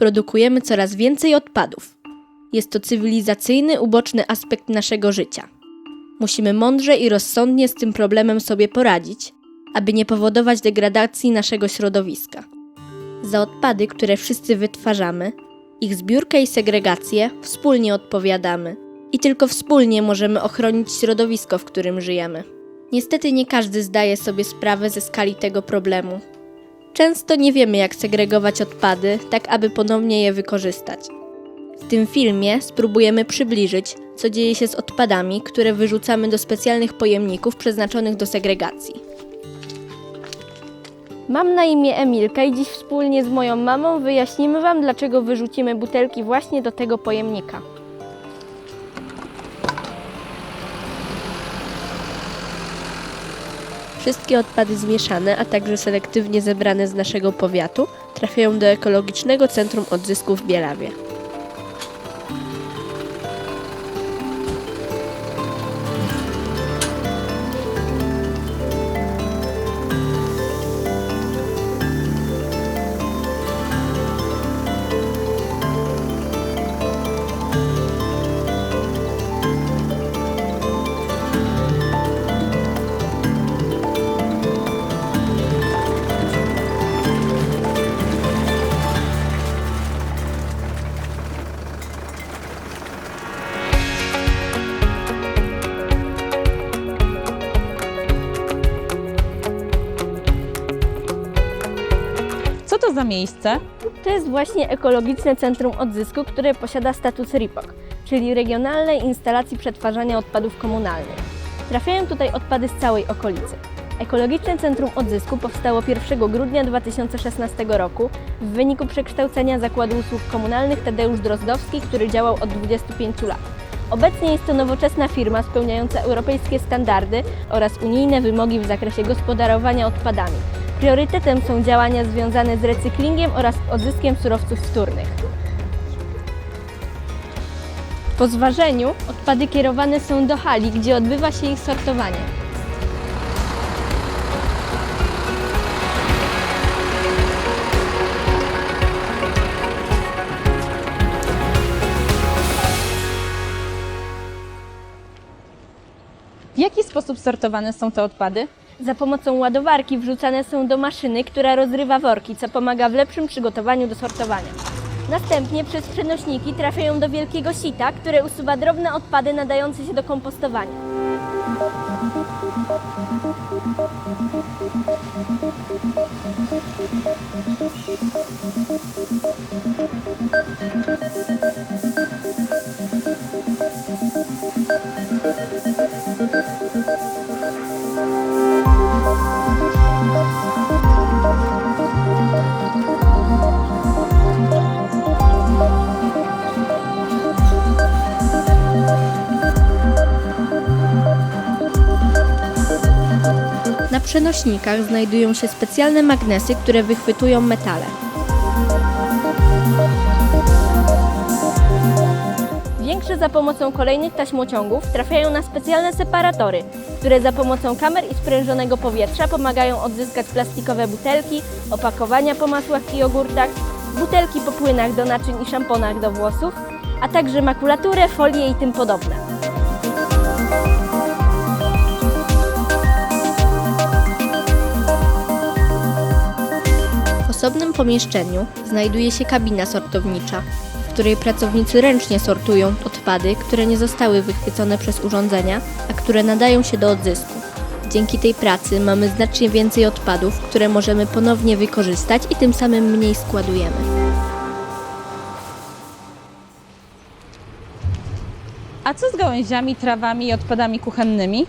produkujemy coraz więcej odpadów. Jest to cywilizacyjny, uboczny aspekt naszego życia. Musimy mądrze i rozsądnie z tym problemem sobie poradzić, aby nie powodować degradacji naszego środowiska. Za odpady, które wszyscy wytwarzamy, ich zbiórkę i segregację wspólnie odpowiadamy. I tylko wspólnie możemy ochronić środowisko, w którym żyjemy. Niestety nie każdy zdaje sobie sprawę ze skali tego problemu. Często nie wiemy, jak segregować odpady, tak aby ponownie je wykorzystać. W tym filmie spróbujemy przybliżyć, co dzieje się z odpadami, które wyrzucamy do specjalnych pojemników przeznaczonych do segregacji. Mam na imię Emilka i dziś wspólnie z moją mamą wyjaśnimy Wam, dlaczego wyrzucimy butelki właśnie do tego pojemnika. Wszystkie odpady zmieszane, a także selektywnie zebrane z naszego powiatu trafiają do Ekologicznego Centrum Odzysku w Bielawie. To za miejsce? To jest właśnie Ekologiczne Centrum Odzysku, które posiada status RIPOK, czyli Regionalnej Instalacji Przetwarzania Odpadów Komunalnych. Trafiają tutaj odpady z całej okolicy. Ekologiczne Centrum Odzysku powstało 1 grudnia 2016 roku w wyniku przekształcenia Zakładu Usług Komunalnych Tadeusz Drozdowski, który działał od 25 lat. Obecnie jest to nowoczesna firma spełniająca europejskie standardy oraz unijne wymogi w zakresie gospodarowania odpadami. Priorytetem są działania związane z recyklingiem oraz odzyskiem surowców wtórnych. Po zważeniu odpady kierowane są do hali, gdzie odbywa się ich sortowanie. W jaki sposób sortowane są te odpady? Za pomocą ładowarki wrzucane są do maszyny, która rozrywa worki, co pomaga w lepszym przygotowaniu do sortowania. Następnie przez przenośniki trafiają do wielkiego sita, które usuwa drobne odpady nadające się do kompostowania. Na przenośnikach znajdują się specjalne magnesy, które wychwytują metale. Większe za pomocą kolejnych taśmociągów trafiają na specjalne separatory, które za pomocą kamer i sprężonego powietrza pomagają odzyskać plastikowe butelki, opakowania po masłach i jogurtach, butelki po płynach do naczyń i szamponach do włosów, a także makulaturę, folię i tym podobne. W osobnym pomieszczeniu znajduje się kabina sortownicza, w której pracownicy ręcznie sortują odpady, które nie zostały wychwycone przez urządzenia, a które nadają się do odzysku. Dzięki tej pracy mamy znacznie więcej odpadów, które możemy ponownie wykorzystać i tym samym mniej składujemy. A co z gałęziami, trawami i odpadami kuchennymi?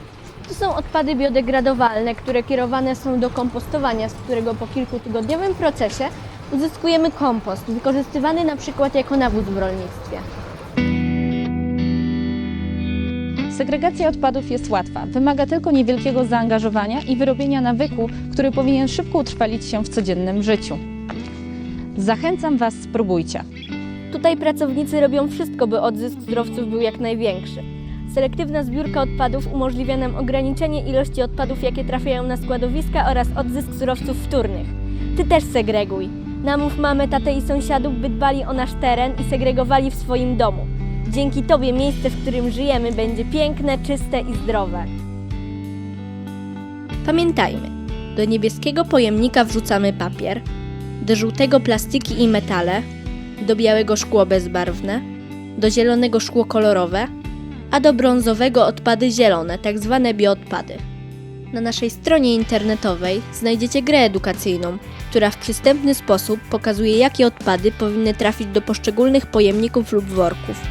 To są odpady biodegradowalne, które kierowane są do kompostowania, z którego po kilkutygodniowym procesie uzyskujemy kompost, wykorzystywany na przykład jako nawóz w rolnictwie. Segregacja odpadów jest łatwa. Wymaga tylko niewielkiego zaangażowania i wyrobienia nawyku, który powinien szybko utrwalić się w codziennym życiu. Zachęcam Was, spróbujcie. Tutaj pracownicy robią wszystko, by odzysk surowców był jak największy. Selektywna zbiórka odpadów umożliwia nam ograniczenie ilości odpadów, jakie trafiają na składowiska oraz odzysk surowców wtórnych. Ty też segreguj. Namów mamę, tatę i sąsiadów, by dbali o nasz teren i segregowali w swoim domu. Dzięki Tobie miejsce, w którym żyjemy, będzie piękne, czyste i zdrowe. Pamiętajmy, do niebieskiego pojemnika wrzucamy papier, do żółtego plastiki i metale, do białego szkło bezbarwne, do zielonego szkło kolorowe, a do brązowego odpady zielone, tak zwane bioodpady. Na naszej stronie internetowej znajdziecie grę edukacyjną, która w przystępny sposób pokazuje, jakie odpady powinny trafić do poszczególnych pojemników lub worków.